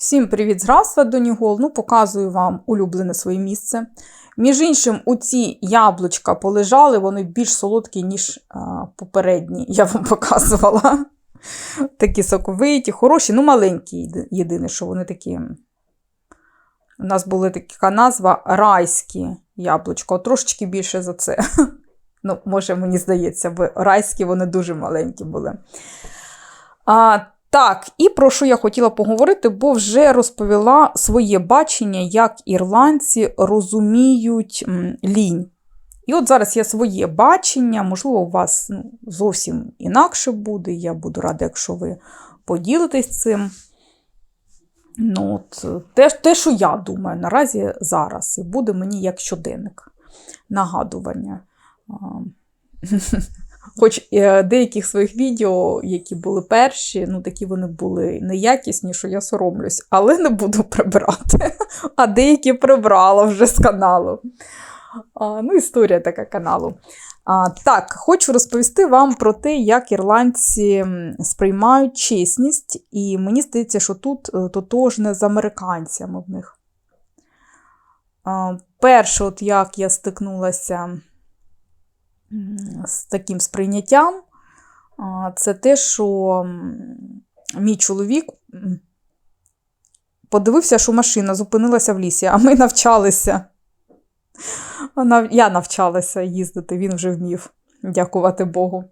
Всім привіт з Донігол. Ну, показую вам улюблене своє місце. Між іншим, у ці яблучка полежали, вони більш солодкі, ніж а, попередні. Я вам показувала. Такі соковиті, хороші, ну маленькі. Єдине, що вони такі. У нас була така назва райські яблучка. От трошечки більше за це. Ну, може, мені здається, бо райські вони дуже маленькі були. А, так, і про що я хотіла поговорити, бо вже розповіла своє бачення, як ірландці розуміють лінь. І от зараз є своє бачення, можливо, у вас ну, зовсім інакше буде. Я буду рада, якщо ви поділитесь цим. Ну, от, те, те, що я думаю, наразі зараз, і буде мені як щоденник нагадування. Хоч е, деяких своїх відео, які були перші, ну такі вони були неякісні, що я соромлюсь, але не буду прибирати. А деякі прибрала вже з каналу. А, ну, історія така каналу. А, так, хочу розповісти вам про те, як ірландці сприймають чесність, і мені здається, що тут е, тотожне з американцями в них. А, перше, от як я стикнулася з таким сприйняттям, це те, що мій чоловік подивився, що машина зупинилася в лісі, а ми навчалися. Я навчалася їздити, він вже вмів, дякувати Богу.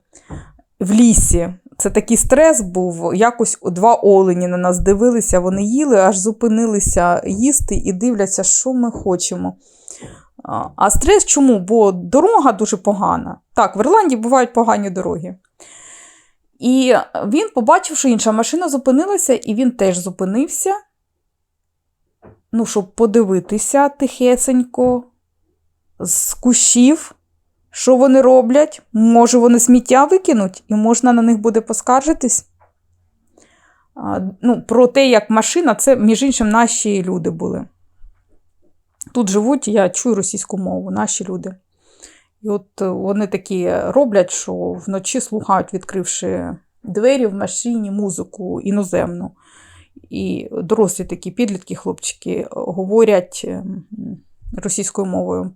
В лісі. Це такий стрес був. Якось два олені на нас дивилися, вони їли, аж зупинилися їсти і дивляться, що ми хочемо. А- стрес чому? Бо дорога дуже погана. Так, в Ірландії бувають погані дороги. І він побачив, що інша машина зупинилася, і він теж зупинився. Ну, щоб подивитися тихесенько, з кущів, що вони роблять. Може, вони сміття викинуть, і можна на них буде поскаржитись. А, ну, про те, як машина, це, між іншим, наші люди були. Тут живуть, я чую російську мову, наші люди. І от е, вони такі роблять, що вночі слухають, відкривши двері в машині, музику іноземну. І дорослі такі підлітки, хлопчики, говорять ем, російською мовою.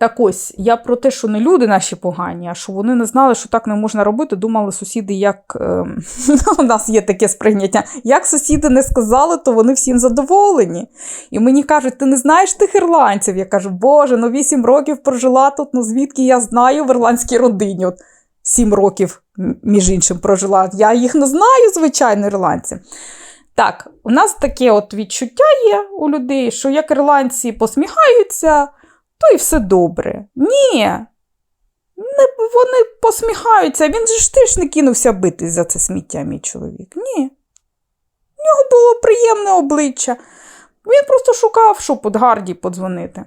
Так ось, я про те, що не люди наші погані, а що вони не знали, що так не можна робити, думали сусіди, як ем, у нас є таке сприйняття. Як сусіди не сказали, то вони всім задоволені. І мені кажуть, ти не знаєш тих ірландців? Я кажу, Боже, ну вісім років прожила тут, ну звідки я знаю в ірландській родині. От сім років, між іншим, прожила. Я їх не знаю, звичайно, ірландці. Так, у нас таке от відчуття є у людей, що як ірландці посміхаються, то і все добре. Ні. Не, вони посміхаються. Він же ж теж не кинувся битись за це сміття, мій чоловік. Ні. В нього було приємне обличчя. Він просто шукав, щоб от Гарді подзвонити.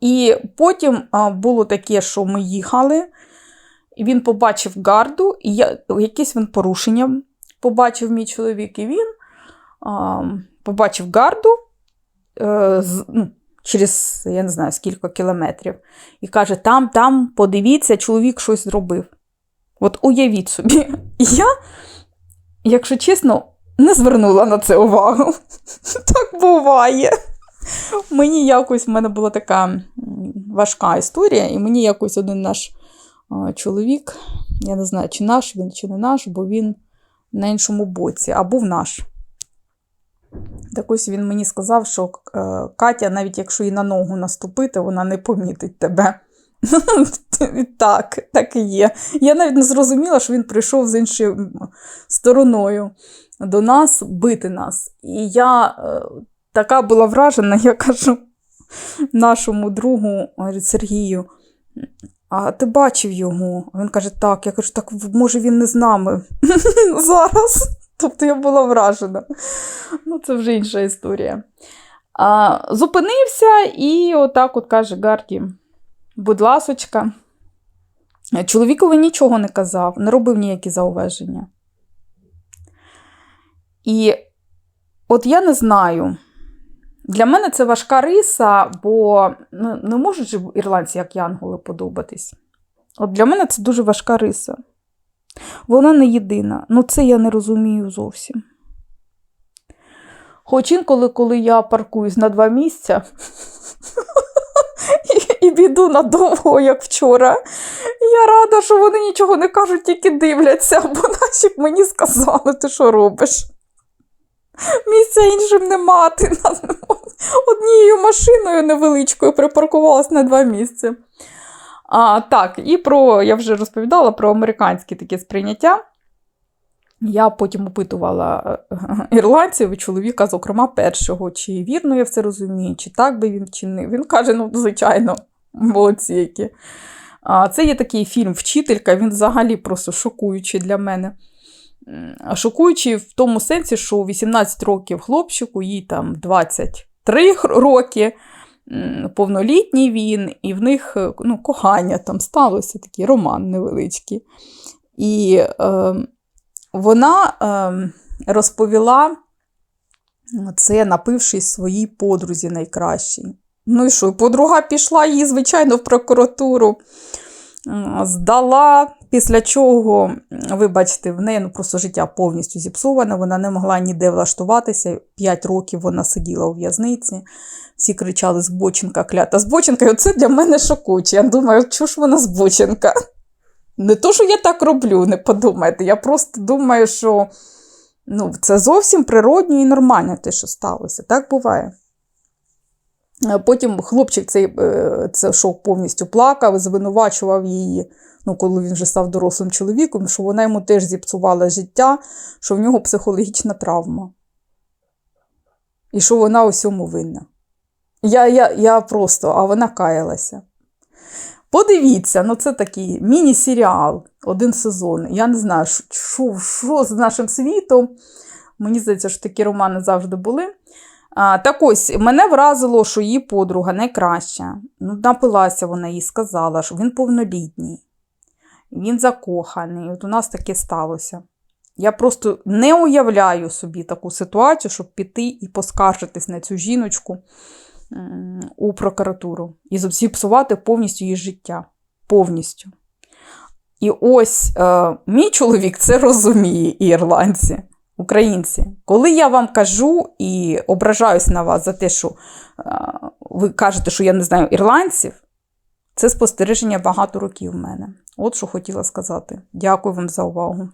І потім було таке, що ми їхали, і він побачив гарду, і я, якесь він порушення побачив мій чоловік, і він а, побачив гарду е, з, ну, через я не знаю скільки кілометрів, і каже: там, там, подивіться, чоловік щось зробив. От уявіть собі. Я, якщо чесно, не звернула на це увагу. Так буває. Мені якось в мене була така важка історія, і мені якось один наш чоловік, я не знаю, чи наш він, чи не наш, бо він на іншому боці, а був наш. Так ось він мені сказав, що е, Катя, навіть якщо їй на ногу наступити, вона не помітить тебе. Так, так і є. Я навіть не зрозуміла, що він прийшов з іншою стороною до нас бити нас. І я е, така була вражена, я кажу нашому другу Сергію, а ти бачив його? Він каже, так. Я кажу, так може він не з нами зараз. Тобто я була вражена. Ну, це вже інша історія. А, зупинився і отак от каже Гарді, будь ласочка. Чоловікові нічого не казав, не робив ніякі зауваження. І от я не знаю. Для мене це важка риса, бо ну, не можуть ірландці, як янголи, подобатись. От для мене це дуже важка риса. Вона не єдина. Ну, це я не розумію зовсім. Хоч інколи, коли я паркуюсь на два місця і, біду надовго, як вчора, я рада, що вони нічого не кажуть, тільки дивляться, бо наче б мені сказали, ти що робиш? Місця іншим не мати. Однією машиною невеличкою припаркувалась на два місця. А, так, і про, я вже розповідала про американське таке сприйняття. Я потім опитувала е, ірландців і чоловіка, зокрема, першого, чи вірно я все розумію, чи так би він вчинив. Він каже: ну, звичайно, молодці які. А, Це є такий фільм Вчителька, він взагалі просто шокуючий для мене. Шокуючий в тому сенсі, що 18 років хлопчику, їй там 23 роки, повнолітній він, і в них е, ну, кохання там сталося, такий роман невеличкий. І е, вона е, розповіла це, напившись своїй подрузі найкращій. Ну і що, подруга пішла її, звичайно, в прокуратуру, здала, після чого, вибачте, в неї ну, просто життя повністю зіпсоване, вона не могла ніде влаштуватися. П'ять років вона сиділа у в'язниці. Всі кричали Збоченка, клята Збоченка. І оце для мене шокуюче. Я думаю, чого ж вона Збоченка? Не то, що я так роблю, не подумайте. Я просто думаю, що ну, це зовсім природньо і нормально те, що сталося. Так буває. Е, Потім хлопчик цей е, це шок повністю плакав, звинувачував її, ну, коли він вже став дорослим чоловіком, що вона йому теж зіпсувала життя, що в нього психологічна травма. І що вона у всьому винна. Я, я, я просто, а вона каялася. Подивіться, ну це такий міні-серіал, один сезон. Я не знаю, що, що з нашим світом. Мені здається, що такі романи завжди були. А, так ось, мене вразило, що її подруга найкраща. Ну, напилася вона їй сказала, що він повнолітній, він закоханий. От у нас таке сталося. Я просто не уявляю собі таку ситуацію, щоб піти і поскаржитись на цю жіночку у прокуратуру і зіпсувати повністю її життя. Повністю. І ось е, мій чоловік це розуміє, і ірландці, українці. Коли я вам кажу і ображаюсь на вас за те, що е, ви кажете, що я не знаю ірландців, це спостереження багато років в мене. От що хотіла сказати. Дякую вам за увагу.